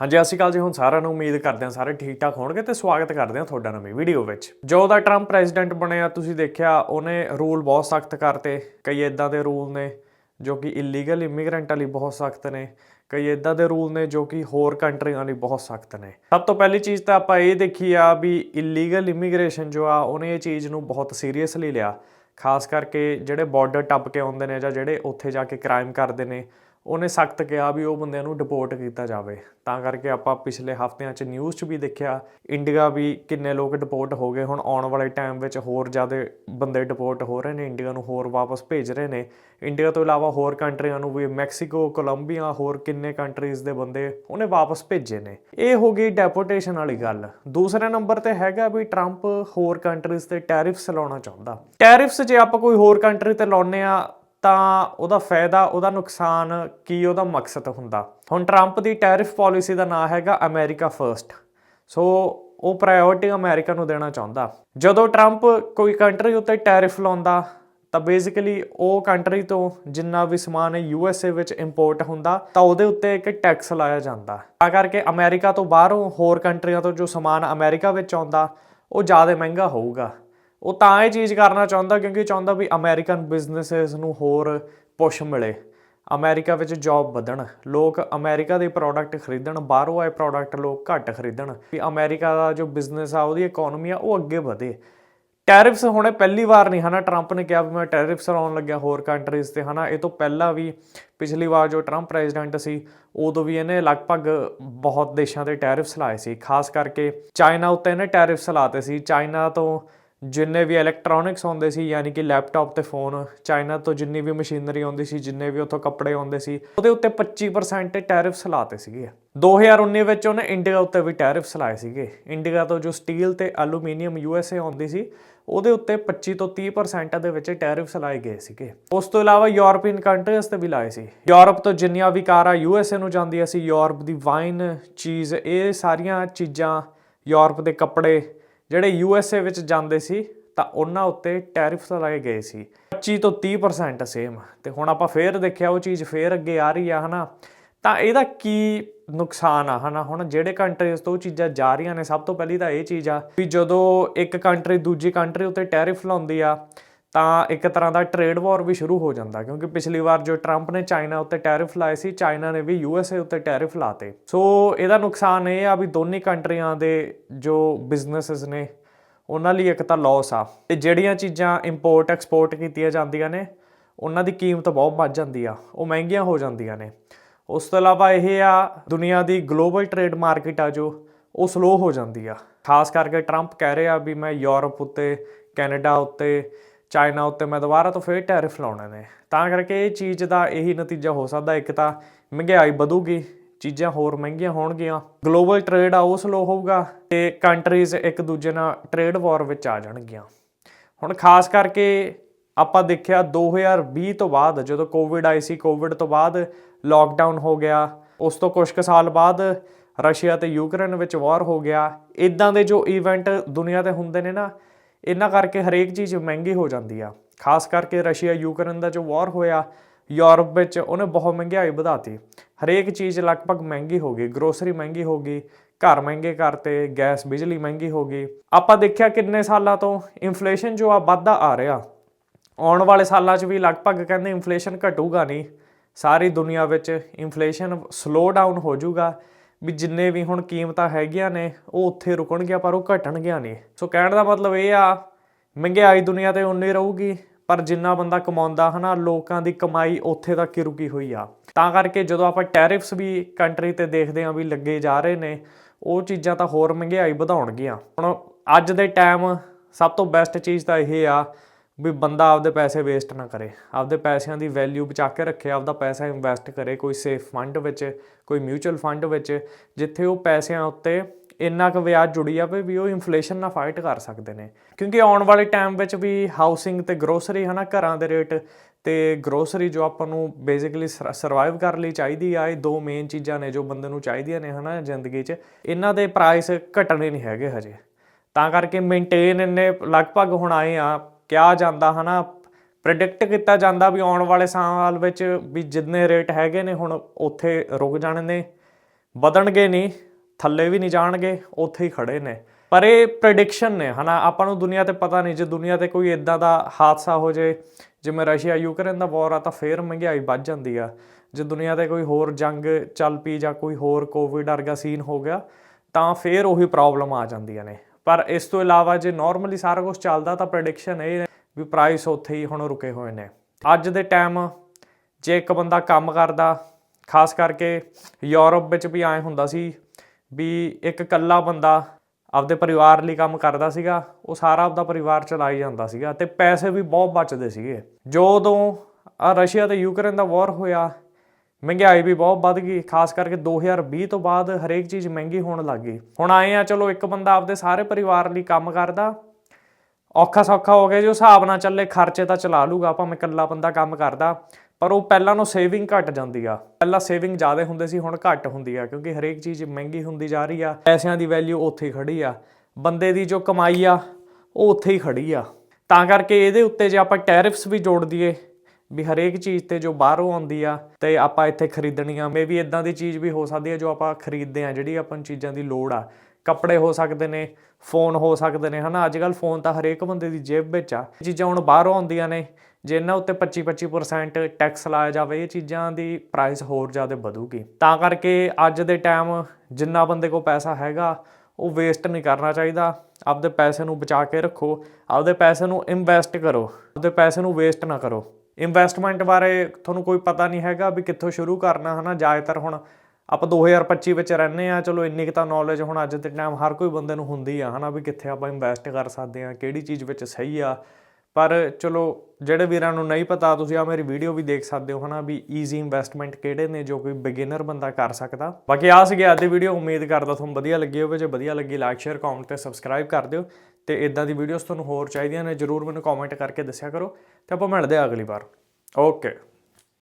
ਹਾਂਜੀ, ਸਤਿ ਸ਼੍ਰੀ ਅਕਾਲ ਜੀ। ਹੁਣ ਸਾਰਿਆਂ ਨੂੰ ਉਮੀਦ ਕਰਦੇ ਹਾਂ ਸਾਰੇ ਠੀਕ ਠਾਕ ਹੋਣਗੇ ਤੇ ਸਵਾਗਤ ਕਰਦੇ ਹਾਂ ਤੁਹਾਡਾ ਨਵੀਂ ਵੀਡੀਓ ਵਿੱਚ। ਜੋ ਦਾ ਟਰੰਪ ਪ੍ਰੈਜ਼ੀਡੈਂਟ ਬਣਿਆ, ਤੁਸੀਂ ਦੇਖਿਆ, ਉਹਨੇ ਰੂਲ ਬਹੁਤ ਸਖਤ ਕਰਤੇ। ਕਈ ਇਦਾਂ ਦੇ ਰੂਲ ਨੇ ਜੋ ਕਿ ਇਲੀਗਲ ਇਮੀਗ੍ਰੈਂਟਾਂ ਲਈ ਬਹੁਤ ਸਖਤ ਨੇ। ਕਈ ਇਦਾਂ ਦੇ ਰੂਲ ਨੇ ਜੋ ਕਿ ਹੋਰ ਕੰਟਰੀਆਂ ਲਈ ਬਹੁਤ ਸਖਤ ਨੇ। ਸਭ ਤੋਂ ਪਹਿਲੀ ਚੀਜ਼ ਤਾਂ ਆਪਾਂ ਇਹ ਦੇਖੀ ਆ ਵੀ ਇਲੀਗਲ ਇਮੀਗ੍ਰੇਸ਼ਨ ਜੋ ਆ, ਉਹਨੇ ਇਹ ਚੀਜ਼ ਨੂੰ ਬਹੁਤ ਸੀਰੀਅਸਲੀ ਲਿਆ। ਖਾਸ ਕਰਕੇ ਜਿਹੜੇ ਬਾਰਡਰ ਟੱਪ ਕੇ ਆਉਂਦੇ ਨੇ ਜਾਂ ਜਿਹੜੇ ਉੱਥੇ ਜਾ ਕੇ ਕ੍ਰਾਈਮ ਕਰਦੇ ਨੇ ਉਹਨੇ ਸਖਤ ਕਿਹਾ ਵੀ ਉਹ ਬੰਦਿਆਂ ਨੂੰ ਡਿਪੋਰਟ ਕੀਤਾ ਜਾਵੇ। ਤਾਂ ਕਰਕੇ ਆਪਾਂ ਪਿਛਲੇ ਹਫ਼ਤਿਆਂ 'ਚ ਨਿਊਜ਼ 'ਚ ਵੀ ਦੇਖਿਆ ਇੰਡੀਆ ਵੀ ਕਿੰਨੇ ਲੋਕ ਡਿਪੋਰਟ ਹੋ ਗਏ। ਹੁਣ ਆਉਣ ਵਾਲੇ ਟਾਈਮ ਵਿੱਚ ਹੋਰ ਜ਼ਿਆਦਾ ਬੰਦੇ ਡਿਪੋਰਟ ਹੋ ਰਹੇ ਨੇ ਇੰਡੀਆ ਨੂੰ ਹੋਰ ਵਾਪਸ ਭੇਜ ਰਹੇ ਨੇ। ਇੰਡੀਆ ਤੋਂ ਇਲਾਵਾ ਹੋਰ ਕੰਟਰੀਆਂ ਨੂੰ ਵੀ ਮੈਕਸੀਕੋ ਕੋਲੰਬੀਆ ਹੋਰ ਕਿੰਨੇ ਕੰਟਰੀਜ਼ ਦੇ ਬੰਦੇ ਉਹਨੇ ਵਾਪਸ ਭੇਜੇ ਨੇ। ਇਹ ਹੋ ਗਈ ਡੈਪੋਟੇਸ਼ਨ ਵਾਲੀ ਗੱਲ। ਦੂਸਰੇ ਨੰਬਰ ਤੇ ਹੈਗਾ ਵੀ ਟਰੰਪ ਹੋਰ ਕੰਟਰੀਜ਼ ਤੇ ਟੈਰਿਫਸ ਲਾਉਣਾ ਚਾਹੁੰਦਾ। ਟੈਰਿਫਸ ਜੇ ਆਪਾਂ ਕੋਈ ਹੋਰ ਕੰਟਰੀ ਤੇ ਲਾਉਨੇ ਆ ਤਾਂ ਉਹਦਾ ਫਾਇਦਾ, ਉਹਦਾ ਨੁਕਸਾਨ ਕੀ ਉਹਦਾ ਮਕਸਦ ਹੁੰਦਾ? ਹੁਣ ਟਰੰਪ ਦੀ ਟੈਰਿਫ ਪਾਲਿਸੀ ਦਾ ਨਾਮ ਹੈਗਾ ਅਮਰੀਕਾ ਫਰਸਟ ਸੋ ਉਹ ਪ੍ਰਾਇੋਰਟੀ ਅਮਰੀਕਾ ਨੂੰ ਦੇਣਾ ਚਾਹੁੰਦਾ। ਜਦੋਂ ਟਰੰਪ ਕੋਈ ਕੰਟਰੀ ਉੱਤੇ ਟੈਰਿਫ ਲਾਉਂਦਾ, ਤਾਂ ਬੇਸਿਕਲੀ ਉਹ ਕੰਟਰੀ ਤੋਂ ਜਿੰਨਾ ਵੀ ਸਮਾਨ ਹੈ ਏ ਵਿੱਚ ਇੰਪੋਰਟ ਹੁੰਦਾ, ਤਾਂ ਉਹਦੇ ਉੱਤੇ ਇੱਕ ਟੈਕਸ ਲਾਇਆ ਜਾਂਦਾ। ਤਾਂ ਕਰਕੇ ਅਮਰੀਕਾ ਤੋਂ ਬਾਹਰੋਂ ਹੋਰ ਕੰਟਰੀਆਂ ਤੋਂ ਜੋ ਸਮਾਨ ਅਮਰੀਕਾ ਵਿੱਚ ਆਉਂਦਾ, ਉਹ ਜ਼ਿਆਦਾ ਮਹਿੰਗਾ ਹੋਊਗਾ। ਉਹ ਤਾਂ ਇਹ ਚੀਜ਼ ਕਰਨਾ ਚਾਹੁੰਦਾ ਕਿਉਂਕਿ ਚਾਹੁੰਦਾ ਵੀ ਅਮਰੀਕਨ ਬਿਜ਼ਨੈਸਸ ਨੂੰ ਹੋਰ ਪੁਸ਼ ਮਿਲੇ। ਅਮਰੀਕਾ ਵਿੱਚ ਜੌਬ ਵਧਣ। ਲੋਕ ਅਮਰੀਕਾ ਦੇ ਪ੍ਰੋਡਕਟ ਖਰੀਦਣ, ਬਾਹਰੋਂ ਆਏ ਪ੍ਰੋਡਕਟ ਲੋਕ ਘੱਟ ਖਰੀਦਣ। ਵੀ ਅਮਰੀਕਾ ਦਾ ਜੋ ਬਿਜ਼ਨਸ ਆ, ਉਹਦੀ ਇਕਨੋਮੀ ਆ, ਉਹ ਅੱਗੇ ਵਧੇ। ਟੈਰਿਫਸ ਹੁਣੇ ਪਹਿਲੀ ਵਾਰ ਨਹੀਂ, ਹਨਾ? ਟਰੰਪ ਨੇ ਕਿਹਾ ਵੀ ਮੈਂ ਟੈਰਿਫਸ ਲਾਉਣ ਲੱਗਿਆ ਹੋਰ ਕੰਟਰੀਜ਼ ਤੇ, ਹਨਾ? ਇਹ ਤੋਂ ਪਹਿਲਾਂ ਵੀ ਪਿਛਲੀ ਵਾਰ ਜੋ ਟਰੰਪ ਪ੍ਰੈਜ਼ੀਡੈਂਟ ਸੀ, ਉਦੋਂ ਵੀ ਇਹਨੇ ਲਗਭਗ ਬਹੁਤ ਦੇਸ਼ਾਂ ਤੇ ਟੈਰਿਫਸ ਲਾਏ ਸੀ। ਖਾਸ ਕਰਕੇ ਚਾਈਨਾ ਉੱਤੇ ਇਹਨੇ ਟੈਰਿਫਸ ਲਾਤੇ ਸੀ। ਚਾਈਨਾ ਤੋਂ ਜਿੰਨੇ ਵੀ ਇਲੈਕਟ੍ਰੋਨਿਕਸ ਆਉਂਦੇ ਸੀ, ਯਾਨੀ ਕਿ ਲੈਪਟਾਪ ਤੇ ਫੋਨ ਚਾਈਨਾ ਤੋਂ ਜਿੰਨੀ ਵੀ ਮਸ਼ੀਨਰੀ ਆਉਂਦੀ ਸੀ, ਜਿੰਨੇ ਵੀ ਉੱਥੋਂ ਕੱਪੜੇ ਆਉਂਦੇ ਸੀ, ਉਹਦੇ ਉੱਤੇ 25% ਤੇ ਟੈਰਿਫਸ ਲਾਤੇ ਸੀਗੇ। 2019 ਵਿੱਚ ਉਹਨੇ ਇੰਡੀਆ ਉੱਤੇ ਵੀ ਟੈਰਿਫਸ ਲਾਏ ਸੀਗੇ। ਇੰਡੀਆ ਤੋਂ ਜੋ ਸਟੀਲ ਤੇ ਐਲੂਮੀਨੀਅਮ ਯੂਐਸਏ ਆਉਂਦੀ ਸੀ, ਉਹਦੇ ਉੱਤੇ 25 ਤੋਂ 30% ਦੇ ਵਿੱਚ ਟੈਰਿਫਸ ਲਾਏ ਗਏ ਸੀਗੇ। ਉਸ ਤੋਂ ਇਲਾਵਾ ਯੂਰਪੀਅਨ ਕੰਟਰੀਜ਼ ਤੇ ਵੀ ਲਾਏ ਸੀ। ਯੂਰਪ ਤੋਂ ਜਿੰਨੀਆਂ ਵੀ ਕਾਰਾਂ ਯੂਐਸਏ ਨੂੰ ਜਾਂਦੀਆਂ ਸੀ ਯੂਰਪ ਦੀ ਵਾਈਨ ਚੀਜ਼ ਇਹ ਸਾਰੀਆਂ ਚੀਜ਼ਾਂ ਯੂਰਪ ਦੇ ਕੱਪੜੇ ਜਿਹੜੇ ਯੂ ਐੱਸ ਏ ਵਿੱਚ ਜਾਂਦੇ ਸੀ, ਤਾਂ ਉਹਨਾਂ ਉੱਤੇ ਟੈਰਿਫਸ ਲਾਏ ਗਏ ਸੀ। 25 ਤੋਂ 30% ਸੇਮ ਤੇ ਹੁਣ ਆਪਾਂ ਫੇਰ ਦੇਖਿਆ ਉਹ ਚੀਜ਼ ਫੇਰ ਅੱਗੇ ਆ ਰਹੀ ਆ, ਹਨਾ? ਤਾਂ ਇਹਦਾ ਕੀ ਨੁਕਸਾਨ ਆ, ਹਨਾ? ਹੁਣ ਜਿਹੜੇ ਕੰਟਰੀਜ਼ ਤੋਂ ਉਹ ਚੀਜ਼ਾਂ ਜਾ ਰਹੀਆਂ ਨੇ, ਸਭ ਤੋਂ ਪਹਿਲੀ ਤਾਂ ਇਹ ਚੀਜ਼ ਆ ਵੀ ਜਦੋਂ ਇੱਕ ਕੰਟਰੀ ਦੂਜੀ ਕੰਟਰੀ ਉੱਤੇ ਟੈਰਿਫ ਲਾਉਂਦੀ ਆ ਤਾਂ ਇੱਕ ਤਰ੍ਹਾਂ ਦਾ ਟ੍ਰੇਡ ਵਾਰ ਵੀ ਸ਼ੁਰੂ ਹੋ ਜਾਂਦਾ, ਕਿਉਂਕਿ ਪਿਛਲੀ ਵਾਰ ਜੋ ਟਰੰਪ ਨੇ ਚਾਈਨਾ ਉੱਤੇ ਟੈਰਿਫ ਲਾਏ ਸੀ ਚਾਈਨਾ ਨੇ ਵੀ ਯੂਐਸਏ ਉੱਤੇ ਟੈਰਿਫ ਲਾਤੇ। ਸੋ ਇਹਦਾ ਨੁਕਸਾਨ ਇਹ ਆ ਵੀ ਦੋਨੇ ਕੰਟਰੀਆਂ ਦੇ ਜੋ ਬਿਜ਼ਨੈਸਸ ਨੇ, ਉਹਨਾਂ ਲਈ ਇੱਕ ਤਾਂ ਲਾਸ ਆ। ਤੇ ਜਿਹੜੀਆਂ ਚੀਜ਼ਾਂ ਇੰਪੋਰਟ ਐਕਸਪੋਰਟ ਕੀਤੀਆਂ ਜਾਂਦੀਆਂ ਨੇ, ਉਹਨਾਂ ਦੀ ਕੀਮਤ ਬਹੁਤ ਵੱਧ ਜਾਂਦੀ ਆ, ਉਹ ਮਹਿੰਗੀਆਂ ਹੋ ਜਾਂਦੀਆਂ ਨੇ। ਉਸ ਤੋਂ ਇਲਾਵਾ ਇਹ ਆ, ਦੁਨੀਆ ਦੀ ਗਲੋਬਲ ਟ੍ਰੇਡ ਮਾਰਕੀਟ ਆ ਜੋ, ਉਹ ਸਲੋ ਹੋ ਜਾਂਦੀ ਆ। ਖਾਸ ਕਰਕੇ ਟਰੰਪ ਕਹਿ ਰਿਹਾ ਵੀ ਮੈਂ ਯੂਰਪ ਉੱਤੇ ਕੈਨੇਡਾ ਉੱਤੇ ਚਾਈਨਾ ਉੱਤੇ ਮੈਂ ਦੁਬਾਰਾ ਤੋਂ ਫੇਰ ਟੈਰਿਫ ਲਾਉਣੇ ਨੇ। ਤਾਂ ਕਰਕੇ ਇਹ ਚੀਜ਼ ਦਾ ਇਹੀ ਨਤੀਜਾ ਹੋ ਸਕਦਾ, ਇੱਕ ਤਾਂ ਮਹਿੰਗਾਈ ਵਧੂਗੀ, ਚੀਜ਼ਾਂ ਹੋਰ ਮਹਿੰਗੀਆਂ ਹੋਣਗੀਆਂ। ਗਲੋਬਲ ਟ੍ਰੇਡ ਆ, ਉਹ ਸਲੋ ਹੋਊਗਾ ਤੇ ਕੰਟਰੀਜ਼ ਇੱਕ ਦੂਜੇ ਨਾਲ ਟ੍ਰੇਡ ਵਾਰ ਵਿੱਚ ਆ ਜਾਣਗੀਆਂ। ਹੁਣ ਖਾਸ ਕਰਕੇ ਆਪਾਂ ਦੇਖਿਆ 2020 ਤੋਂ ਬਾਅਦ, ਜਦੋਂ ਕੋਵਿਡ ਆਈ ਸੀ ਕੋਵਿਡ ਤੋਂ ਬਾਅਦ ਲਾਕਡਾਊਨ ਹੋ ਗਿਆ, ਉਸ ਤੋਂ ਕੁਝ ਕੁ ਸਾਲ ਬਾਅਦ ਰਸ਼ੀਆ ਤੇ ਯੂਕਰੇਨ ਵਿੱਚ ਵਾਰ ਹੋ ਗਿਆ। ਇਦਾਂ ਦੇ ਜੋ ਇਵੈਂਟ ਦੁਨੀਆ ਤੇ ਹੁੰਦੇ ਨੇ ਨਾ ਇਹਨਾਂ ਕਰਕੇ ਹਰੇਕ ਚੀਜ਼ ਮਹਿੰਗੀ ਹੋ ਜਾਂਦੀ ਆ। ਖਾਸ ਕਰਕੇ ਰਸ਼ੀਆ ਯੂਕਰੇਨ ਦਾ ਜੋ ਵਾਰ ਹੋਇਆ, ਯੂਰਪ ਵਿੱਚ ਉਹਨੇ ਬਹੁਤ ਮਹਿੰਗਾਈ ਵਧਾਤੀ। ਹਰੇਕ ਚੀਜ਼ ਲਗਭਗ ਮਹਿੰਗੀ ਹੋ ਗਈ। ਗਰੋਸਰੀ ਮਹਿੰਗੀ ਹੋ ਗਈ, ਘਰ ਮਹਿੰਗੇ ਕਰਤੇ ਗੈਸ ਬਿਜਲੀ ਮਹਿੰਗੀ ਹੋ ਗਈ। ਆਪਾਂ ਦੇਖਿਆ ਕਿੰਨੇ ਸਾਲਾਂ ਤੋਂ ਇਨਫਲੇਸ਼ਨ ਜੋ ਆ ਵੱਧਦਾ ਆ ਰਿਹਾ। ਆਉਣ ਵਾਲੇ ਸਾਲਾਂ 'ਚ ਵੀ ਲਗਭਗ ਕਹਿੰਦੇ ਇਨਫਲੇਸ਼ਨ ਘਟੂਗਾ ਨਹੀਂ। ਸਾਰੀ ਦੁਨੀਆ ਵਿੱਚ ਇਨਫਲੇਸ਼ਨ ਸਲੋ ਡਾਊਨ ਹੋ ਜਾਊਗਾ। ਵੀ ਜਿੰਨੇ ਵੀ ਹੁਣ ਕੀਮਤਾਂ ਹੈਗੀਆਂ ਨੇ, ਉਹ ਉੱਥੇ ਰੁਕਣਗੀਆਂ, ਪਰ ਉਹ ਘਟਣਗੀਆਂ ਨਹੀਂ। ਸੋ ਕਹਿਣ ਦਾ ਮਤਲਬ ਇਹ ਆ, ਮਹਿੰਗਾਈ ਦੁਨੀਆ ਤੇ ਉਨੀ ਰਹੂਗੀ, ਪਰ ਜਿੰਨਾ ਬੰਦਾ ਕਮਾਉਂਦਾ ਹਨਾ, ਲੋਕਾਂ ਦੀ ਕਮਾਈ ਉੱਥੇ ਤੱਕ ਹੀ ਰੁਕੀ ਹੋਈ ਆ। ਤਾਂ ਕਰਕੇ ਜਦੋਂ ਆਪਾਂ ਟੈਰਿਫਸ ਵੀ ਕੰਟਰੀ ਤੇ ਦੇਖਦੇ ਆਂ ਵੀ ਲੱਗੇ ਜਾ ਰਹੇ ਨੇ, ਉਹ ਚੀਜ਼ਾਂ ਤਾਂ ਹੋਰ ਮਹਿੰਗਾਈ ਵਧਾਉਣਗੀਆਂ। ਹੁਣ ਅੱਜ ਦੇ ਟਾਈਮ ਸਭ ਤੋਂ ਬੈਸਟ ਚੀਜ਼ ਤਾਂ ਇਹ ਆ ਵੀ ਬੰਦਾ ਆਪਦੇ ਪੈਸੇ ਵੇਸਟ ਨਾ ਕਰੇ। ਆਪਦੇ ਪੈਸਿਆਂ ਦੀ ਵੈਲਿਊ ਬਚਾ ਕੇ ਰੱਖੇ, ਆਪਦਾ ਪੈਸਾ ਇਨਵੈਸਟ ਕਰੇ ਕੋਈ ਸੇਫ ਫੰਡ ਵਿੱਚ, ਕੋਈ ਮਿਊਚੁਅਲ ਫੰਡ ਵਿੱਚ, ਜਿੱਥੇ ਉਹ ਪੈਸਿਆਂ ਉੱਤੇ ਇੰਨਾ ਕੁ ਵਿਆਜ ਜੁੜੀ ਜਾਵੇ ਵੀ ਉਹ ਇਨਫਲੇਸ਼ਨ ਨਾਲ ਫਾਈਟ ਕਰ ਸਕਦੇ ਨੇ। ਕਿਉਂਕਿ ਆਉਣ ਵਾਲੇ ਟਾਈਮ ਵਿੱਚ ਵੀ ਹਾਊਸਿੰਗ ਤੇ ਗਰੋਸਰੀ ਹਨਾ, ਘਰਾਂ ਦੇ ਰੇਟ ਤੇ ਗਰੋਸਰੀ ਜੋ ਆਪਾਂ ਨੂੰ ਬੇਸਿਕਲੀ ਸਰਵਾਈਵ ਕਰਨ ਲਈ ਚਾਹੀਦੀ ਆ, ਇਹ ਦੋ ਮੇਨ ਚੀਜ਼ਾਂ ਨੇ ਜੋ ਬੰਦੇ ਨੂੰ ਚਾਹੀਦੀਆਂ ਨੇ ਹਨਾ ਜ਼ਿੰਦਗੀ 'ਚ। ਇਹਨਾਂ ਦੇ ਪ੍ਰਾਈਸ ਘਟਣੇ ਨਹੀਂ ਹੈਗੇ ਹਜੇ। ਤਾਂ ਕਰਕੇ ਮੇਨਟੇਨ ਇੰਨੇ ਲਗਭਗ ਹੁਣ ਆਏ ਆ ਕਿਹਾ ਜਾਂਦਾ ਹਨਾ ਪ੍ਰੈਡਿਕਟ ਕੀਤਾ ਜਾਂਦਾ ਵੀ ਆਉਣ ਵਾਲੇ ਸਾਲ ਵਿੱਚ ਵੀ ਜਿੰਨੇ ਰੇਟ ਹੈਗੇ ਨੇ ਹੁਣ ਉੱਥੇ ਰੁਕ ਜਾਣੇ ਨੇ, ਵਧਣਗੇ ਨਹੀਂ, ਥੱਲੇ ਵੀ ਨਹੀਂ ਜਾਣਗੇ, ਉੱਥੇ ਹੀ ਖੜੇ ਨੇ। ਪਰ ਇਹ ਪ੍ਰੈਡਿਕਸ਼ਨ ਨੇ ਹਨਾ, ਆਪਾਂ ਨੂੰ ਦੁਨੀਆ ਤੇ ਪਤਾ ਨਹੀਂ, ਜੇ ਦੁਨੀਆ ਤੇ ਕੋਈ ਇਦਾਂ ਦਾ ਹਾਦਸਾ ਹੋ ਜੇ, ਜਿਵੇਂ ਰਸ਼ੀਆ ਯੂਕਰੇਨ ਦਾ ਵਾਰ ਆ ਤਾਂ ਫੇਰ ਮਹਿੰਗਾਈ ਵੱਧ ਜਾਂਦੀ ਆ। ਜੇ ਦੁਨੀਆ ਤੇ ਕੋਈ ਹੋਰ ਜੰਗ ਚੱਲ ਪਈ ਜਾਂ ਕੋਈ ਹੋਰ ਕੋਵਿਡ ਵਰਗਾ ਸੀਨ ਹੋ ਗਿਆ, ਤਾਂ ਫੇਰ ਉਹੀ ਪ੍ਰੋਬਲਮ ਆ ਜਾਂਦੀਆਂ ਨੇ। ਪਰ ਇਸ ਤੋਂ ਇਲਾਵਾ ਜੇ ਨਾਰਮਲੀ ਸਾਰਾ ਕੁਝ ਚੱਲਦਾ ਤਾਂ ਪ੍ਰੈਡਿਕਸ਼ਨ ਇਹ ਵੀ ਪ੍ਰਾਈਸ ਉੱਥੇ ਹੀ ਹੁਣ ਰੁਕੇ ਹੋਏ ਨੇ। ਅੱਜ ਦੇ ਟਾਈਮ ਜੇ ਇੱਕ ਬੰਦਾ ਕੰਮ ਕਰਦਾ, ਖਾਸ ਕਰਕੇ ਯੂਰਪ ਵਿੱਚ ਵੀ ਐਂ ਹੁੰਦਾ ਸੀ ਵੀ ਇੱਕ ਇਕੱਲਾ ਬੰਦਾ ਆਪਦੇ ਪਰਿਵਾਰ ਲਈ ਕੰਮ ਕਰਦਾ ਸੀਗਾ, ਉਹ ਸਾਰਾ ਆਪਦਾ ਪਰਿਵਾਰ ਚਲਾਈ ਜਾਂਦਾ ਸੀਗਾ ਤੇ ਪੈਸੇ ਵੀ ਬਹੁਤ ਬਚਦੇ ਸੀਗੇ। ਜੋ ਉਦੋਂ ਰਸ਼ੀਆ ਤੇ ਯੂਕਰੇਨ ਦਾ ਵਾਰ ਹੋਇਆ ਮਹਿੰਗਾਈ ਵੀ ਬਹੁਤ ਵੱਧ ਗਈ, ਖਾਸ ਕਰਕੇ 2020 ਤੋਂ ਬਾਅਦ ਹਰੇਕ ਚੀਜ਼ ਮਹਿੰਗੀ ਹੋਣ ਲੱਗ ਗਈ। ਹੁਣ ਆਏ ਆ, ਚਲੋ ਇੱਕ ਬੰਦਾ ਆਪਦੇ ਸਾਰੇ ਪਰਿਵਾਰ ਲਈ ਕੰਮ ਕਰਦਾ, ਔਖਾ ਸੌਖਾ ਹੋ ਗਿਆ, ਜੋ ਹਿਸਾਬ ਨਾਲ ਚੱਲੇ, ਖਰਚੇ ਤਾਂ ਚਲਾ ਲੂਗਾ, ਭਾਵੇਂ ਇਕੱਲਾ ਬੰਦਾ ਕੰਮ ਕਰਦਾ, ਪਰ ਉਹ ਪਹਿਲਾਂ ਨੂੰ ਸੇਵਿੰਗ ਘਟ ਜਾਂਦੀ ਆ। ਪਹਿਲਾਂ ਸੇਵਿੰਗ ਜ਼ਿਆਦਾ ਹੁੰਦੇ ਸੀ, ਹੁਣ ਘੱਟ ਹੁੰਦੀ ਆ, ਕਿਉਂਕਿ ਹਰੇਕ ਚੀਜ਼ ਮਹਿੰਗੀ ਹੁੰਦੀ ਜਾ ਰਹੀ ਆ, ਪੈਸਿਆਂ ਦੀ ਵੈਲਿਊ ਉੱਥੇ ਹੀ ਖੜੀ ਆ, ਬੰਦੇ ਦੀ ਜੋ ਕਮਾਈ ਆ, ਉਹ ਉੱਥੇ ਹੀ ਖੜੀ ਆ। ਤਾਂ ਕਰਕੇ ਇਹਦੇ ਉੱਤੇ ਜੇ ਆਪਾਂ ਟੈਰਿਫਸ ਵੀ ਜੋੜ ਦਈਏ ਵੀ ਹਰੇਕ ਚੀਜ਼ ਤੇ ਜੋ ਬਾਹਰੋਂ ਆਉਂਦੀ ਆ ਤੇ ਆਪਾਂ ਇੱਥੇ ਖਰੀਦਣੀ ਆ ਮੇ ਵੀ ਇਦਾਂ ਦੀ ਚੀਜ਼ ਵੀ ਹੋ ਸਕਦੀ ਹੈ ਜੋ ਆਪਾਂ ਖਰੀਦਦੇ ਆ, ਜਿਹੜੀ ਆਪਾਂ ਨੂੰ ਚੀਜ਼ਾਂ ਦੀ ਲੋੜ ਆ। ਕੱਪੜੇ ਹੋ ਸਕਦੇ ਨੇ ਫੋਨ ਹੋ ਸਕਦੇ ਨੇ, ਹਨਾ? ਅੱਜ ਕੱਲ ਫੋਨ ਤਾਂ ਹਰੇਕ ਬੰਦੇ ਦੀ ਜੇਬ ਵਿੱਚ ਆ। ਇਹ ਚੀਜ਼ਾਂ ਹੁਣ ਬਾਹਰੋਂ ਆਉਂਦੀਆਂ ਨੇ, ਜੇ ਇਹਨਾਂ ਉੱਤੇ 25-25% ਟੈਕਸ ਲਾਇਆ ਜਾਵੇ, ਇਹ ਚੀਜ਼ਾਂ ਦੀ ਪ੍ਰਾਈਸ ਹੋਰ ਜ਼ਿਆਦਾ ਵਧੂਗੀ। ਤਾਂ ਕਰਕੇ ਅੱਜ ਦੇ ਟਾਈਮ ਜਿੰਨਾ ਬੰਦੇ ਕੋਲ ਪੈਸਾ ਹੈਗਾ, ਉਹ ਵੇਸਟ ਨਹੀਂ ਕਰਨਾ ਚਾਹੀਦਾ। ਆਪਦੇ ਪੈਸੇ ਨੂੰ ਬਚਾ ਕੇ ਰੱਖੋ, ਆਪਦੇ ਪੈਸੇ ਨੂੰ ਇਨਵੈਸਟ ਕਰੋ, ਆਪਦੇ ਪੈਸੇ ਨੂੰ ਵੇਸਟ ਨਾ ਕਰੋ। ਇਨਵੈਸਟਮੈਂਟ ਬਾਰੇ ਤੁਹਾਨੂੰ ਕੋਈ ਪਤਾ ਨਹੀਂ ਹੈਗਾ ਵੀ ਕਿੱਥੋਂ ਸ਼ੁਰੂ ਕਰਨਾ ਹਨਾ, ਜ਼ਿਆਦਾਤਰ ਹੁਣ ਆਪਾਂ 2025 ਵਿੱਚ ਰਹਿੰਦੇ ਆ ਚਲੋ ਇੰਨੀ ਕੁ ਤਾਂ ਨੌਲੇਜ ਹੁਣ ਅੱਜ ਦੇ ਟਾਈਮ ਹਰ ਕੋਈ ਬੰਦੇ ਨੂੰ ਹੁੰਦੀ ਆ ਹਨਾ ਵੀ ਕਿੱਥੇ ਆਪਾਂ ਇਨਵੈਸਟ ਕਰ ਸਕਦੇ ਆ ਕਿਹੜੀ ਚੀਜ਼ ਵਿੱਚ ਸਹੀ ਆ। ਪਰ ਚਲੋ ਜਿਹੜੇ ਵੀਰਾਂ ਨੂੰ ਨਹੀਂ ਪਤਾ, ਤੁਸੀਂ ਆ ਮੇਰੀ ਵੀਡੀਓ ਵੀ ਦੇਖ ਸਕਦੇ ਹੋ ਹਨਾ ਵੀ ਈਜ਼ੀ ਇਨਵੈਸਟਮੈਂਟ ਕਿਹੜੇ ਨੇ ਜੋ ਕੋਈ ਬਿਗਿਨਰ ਬੰਦਾ ਕਰ ਸਕਦਾ। ਬਾਕੀ ਆ ਸੀਗੀ ਅੱਜ ਦੀ ਵੀਡੀਓ ਉਮੀਦ ਕਰਦਾ ਤੁਹਾਨੂੰ ਵਧੀਆ ਲੱਗੀ ਹੋਵੇ, ਜੇ ਵਧੀਆ ਲੱਗੀ ਲਾਈਕ ਸ਼ੇਅਰ ਕਮੈਂਟ ਤੇ ਸਬਸਕ੍ਰਾਈਬ ਕਰ ਦਿਓ। ਤੇ ਇਦਾਂ ਦੀ ਵੀਡੀਓਜ਼ ਤੁਹਾਨੂੰ ਹੋਰ ਚਾਹੀਦੀਆਂ ਨੇ, ਜਰੂਰ ਮੈਨੂੰ ਕਮੈਂਟ ਕਰਕੇ ਦੱਸਿਆ ਕਰੋ ਤੇ ਆਪਾਂ ਮਿਲਦੇ ਆ ਅਗਲੀ ਵਾਰ। ਓਕੇ